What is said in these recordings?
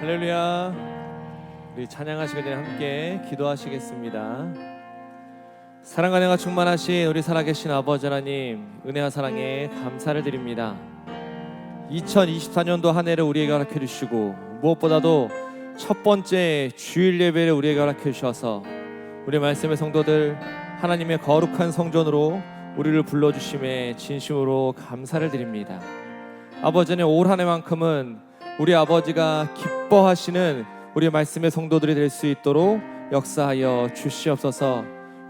할렐루야. 우리 찬양하시기 전에 함께 기도하시겠습니다. 사랑과 은혜가 충만하신 우리 살아계신 아버지 하나님 은혜와 사랑에 감사를 드립니다. 2024년도 한 해를 우리에게 허락해 주시고 무엇보다도 첫 번째 주일 예배를 우리에게 허락해 주셔서 우리 말씀의 성도들 하나님의 거룩한 성전으로 우리를 불러 주심에 진심으로 감사를 드립니다. 아버지는 올 한 해만큼은 우리 아버지가 기뻐하시는 우리 말씀의 성도들이 될 수 있도록 역사하여 주시옵소서.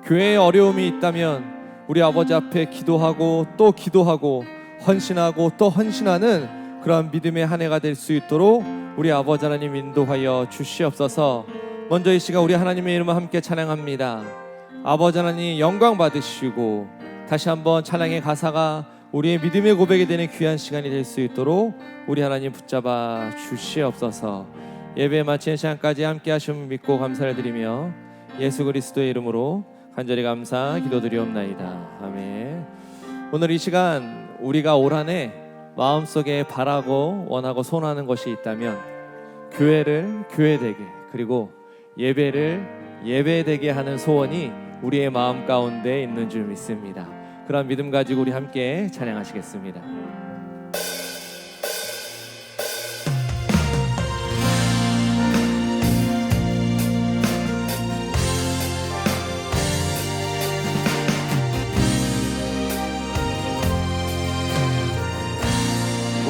교회에 어려움이 있다면 우리 아버지 앞에 기도하고 또 기도하고 헌신하고 또 헌신하는 그러한 믿음의 한 해가 될 수 있도록 우리 아버지 하나님 인도하여 주시옵소서. 먼저 이 시간 우리 하나님의 이름을 함께 찬양합니다. 아버지 하나님 영광 받으시고 다시 한번 찬양의 가사가 우리의 믿음의 고백이 되는 귀한 시간이 될 수 있도록 우리 하나님 붙잡아 주시옵소서. 예배 마치는 시간까지 함께 하심 믿고 감사를 드리며 예수 그리스도의 이름으로 간절히 감사 기도드리옵나이다. 아멘. 오늘 이 시간 우리가 올 한해 마음속에 바라고 원하고 소원하는 것이 있다면 교회를 교회되게 그리고 예배를 예배되게 하는 소원이 우리의 마음 가운데 있는 줄 믿습니다. 그런 믿음 가지고 우리 함께 찬양하시겠습니다.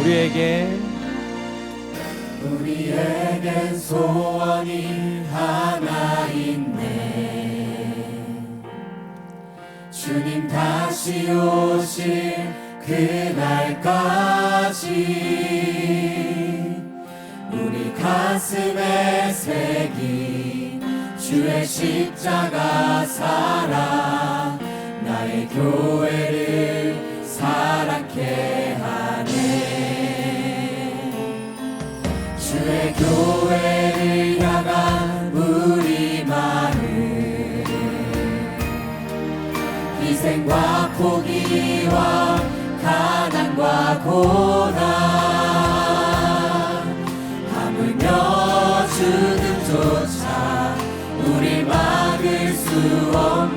우리에게 주님 다시 오실 그날까지 우리 가슴에 새긴 주의 십자가 사랑 나의 교회를 사랑케 하 희생과 포기와 가난과 고난. 하물며 죽음조차 우리 막을 수 없네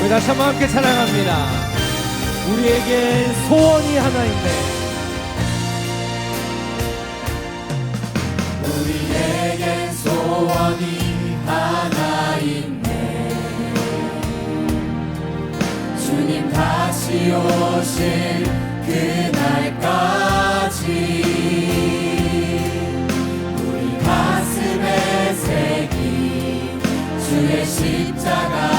우리 다시 한번 함께 찬양합니다. 우리에게 소원이 하나 있네. 우리에겐 소원이 하나 있네 주님 다 시 오실 그날까지 우리 가슴에 새긴 주의 십자가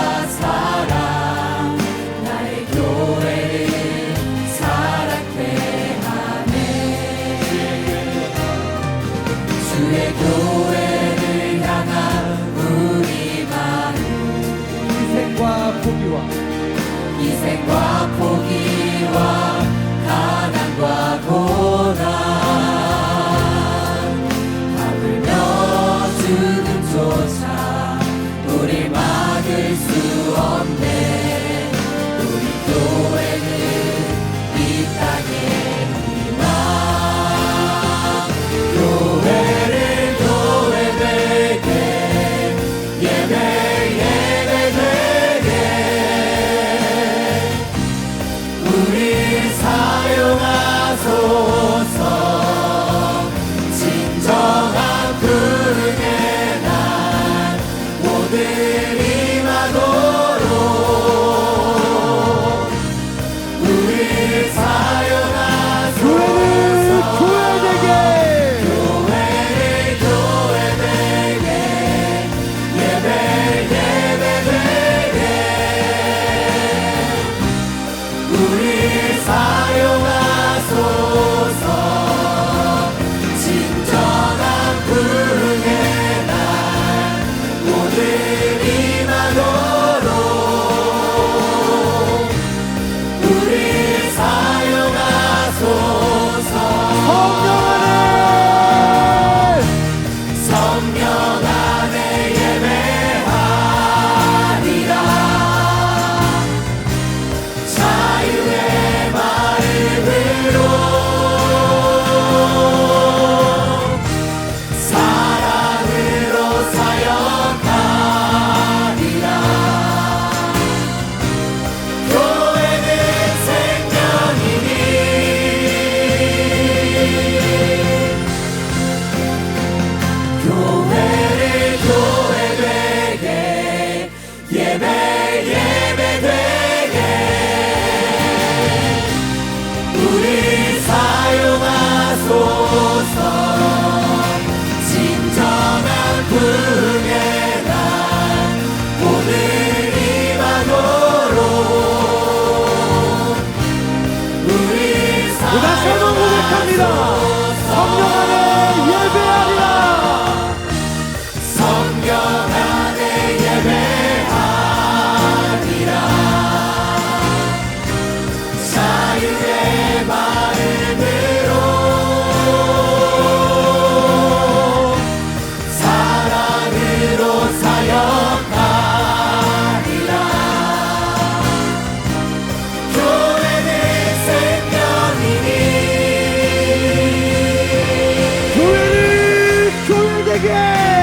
Fluminense!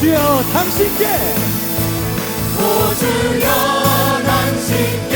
주여 당신께. 호주여 당신께.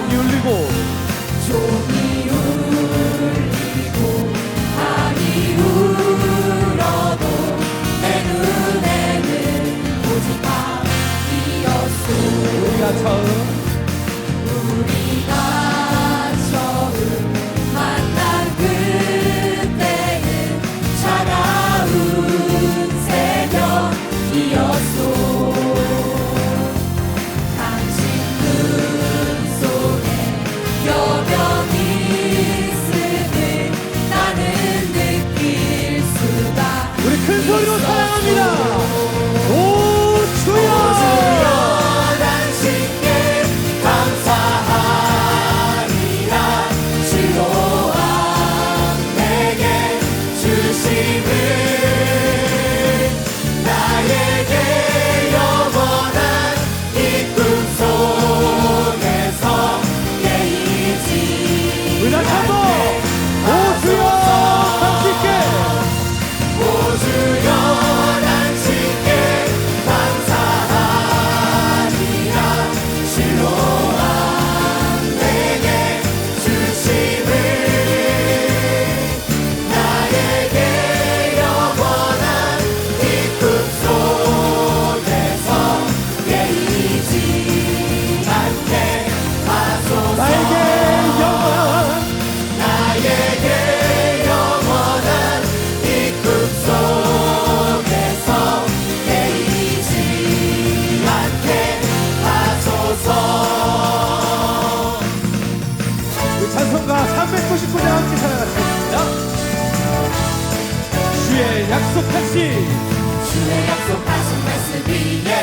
종이 울리고. 종이 울리고 아기 울어도 내 눈에는 오직 밤이었어. 우리가 처음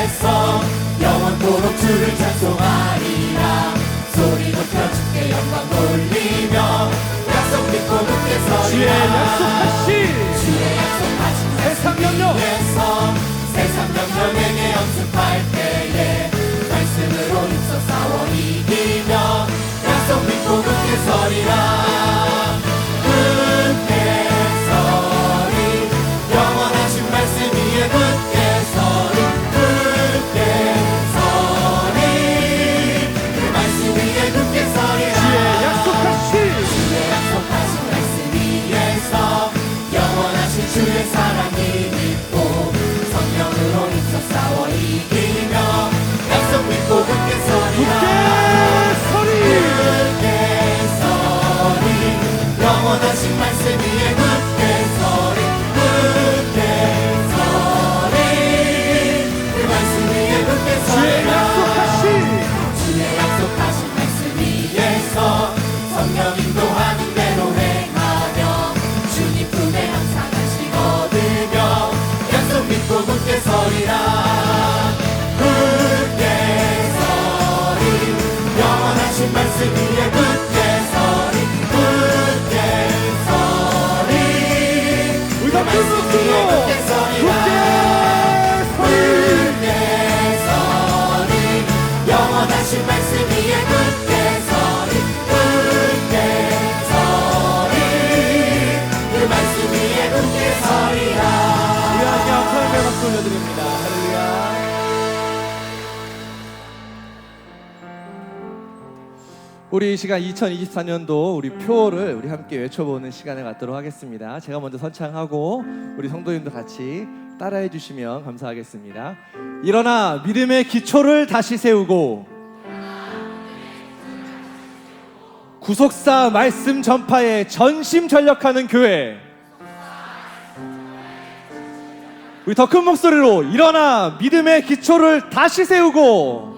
주께서 영원토록 주를 찬송하리라. 소리 높여 주께 영광 돌리며. 약속 믿고 굳게 서리라. 주의 약속하신 주의 약속하신 세상 명령 세상 명령에게 영습 우리 이 시간 2024년도 우리 표를 우리 함께 외쳐보는 시간을 갖도록 하겠습니다. 제가 먼저 선창하고 우리 성도님도 같이 따라해 주시면 감사하겠습니다. 일어나 믿음의 기초를 다시 세우고 구속사 말씀 전파에 전심 전력하는 교회 우리 더 큰 목소리로 일어나 믿음의 기초를 다시 세우고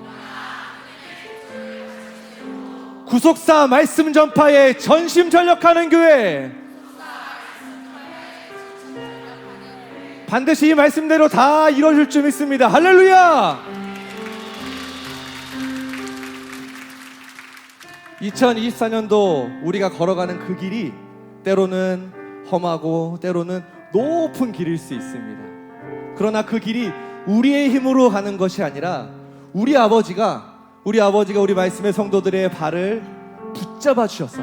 구속사 말씀 전파에 전심 전력하는 교회. 반드시 이 말씀대로 다 이루어질 줄 믿습니다. 할렐루야! 2024년도 우리가 걸어가는 그 길이 때로는 험하고 때로는 높은 길일 수 있습니다. 그러나 그 길이 우리의 힘으로 가는 것이 아니라 우리 아버지가 우리 아버지가 우리 말씀의 성도들의 발을 붙잡아 주셔서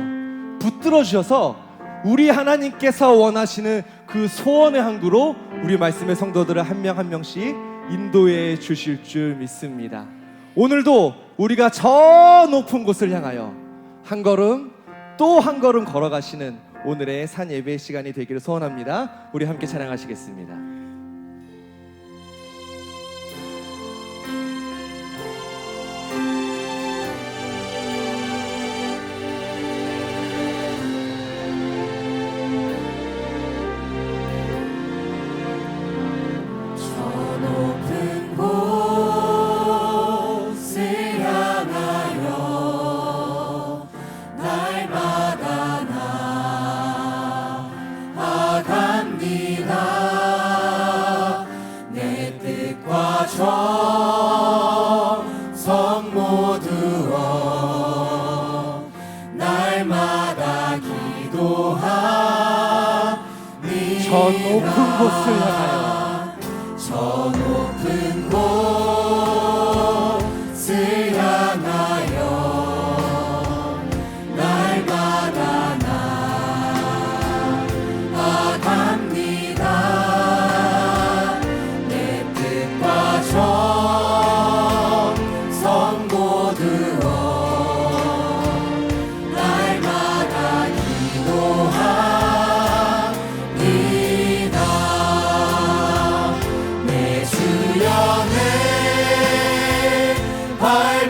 붙들어 주셔서 우리 하나님께서 원하시는 그 소원의 항구로 우리 말씀의 성도들을 한 명 한 명씩 인도해 주실 줄 믿습니다. 오늘도 우리가 저 높은 곳을 향하여 한 걸음 또 한 걸음 걸어가시는 오늘의 산 예배 시간이 되기를 소원합니다. 우리 함께 찬양하시겠습니다. 날마다 기도합니다 저 높은 곳을 향하여. 저 높은 곳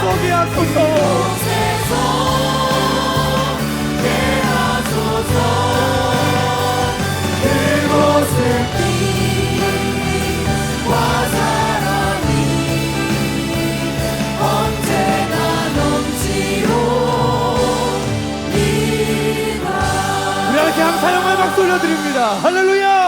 쏘게 하소서 이곳에서 대하소서. 그곳은 빛과 사랑이 언제나 넘치오리다 우리 함께 감사 영광 박수 올려드립니다. 할렐루야